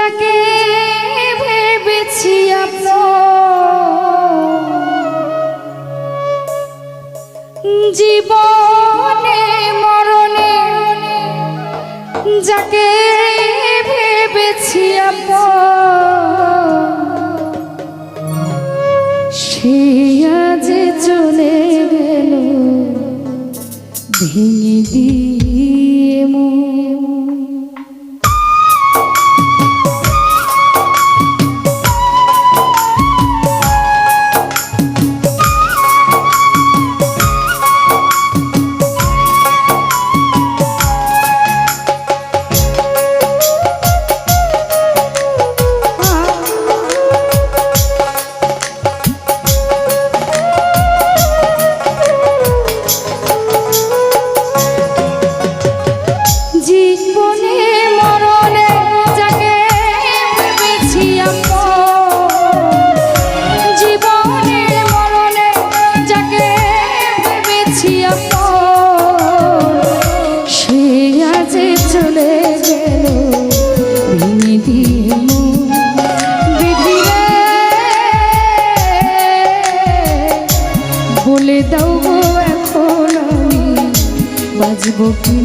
যাকে ভেবেছি জীবনে মরণে যাকে ভেবেছি সে চলে গেল ভেঙে দিয়ে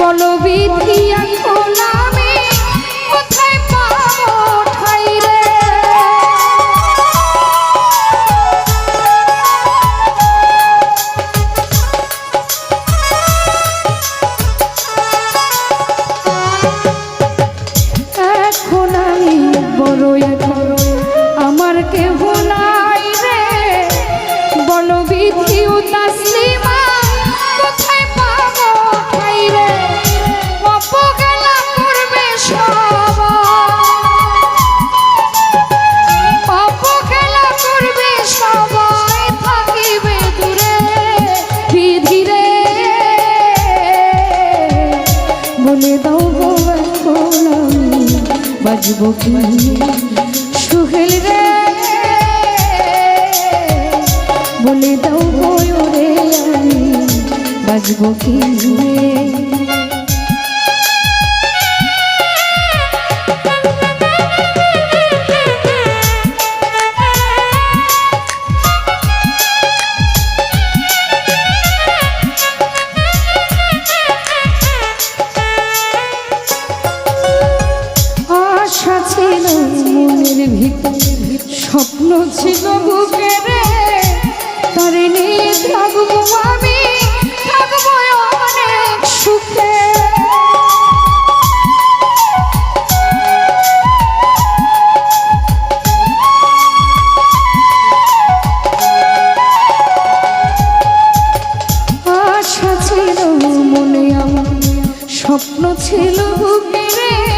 বলবিদ কি সুহেল রে বলে দাও ময়ূরে আমি বাজব কি মনের ভিতরে স্বপ্ন ছিল বুকে রে। তারে নিয়ে থাকব আমি, থাকব অনেক সুখে। স্বপ্ন ছিল বুকে রে।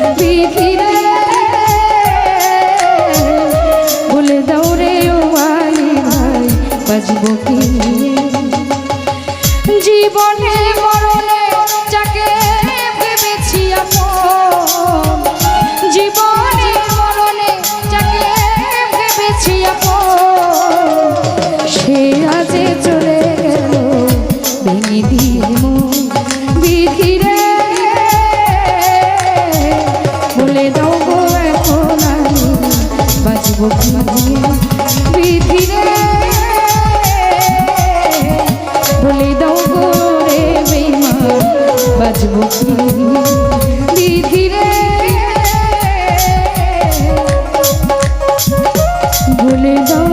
জীবনে মরণে যাকে ভেবেছি আপন জীবনে মরণে যাকে ভেবেছি আপন সে আজে 你让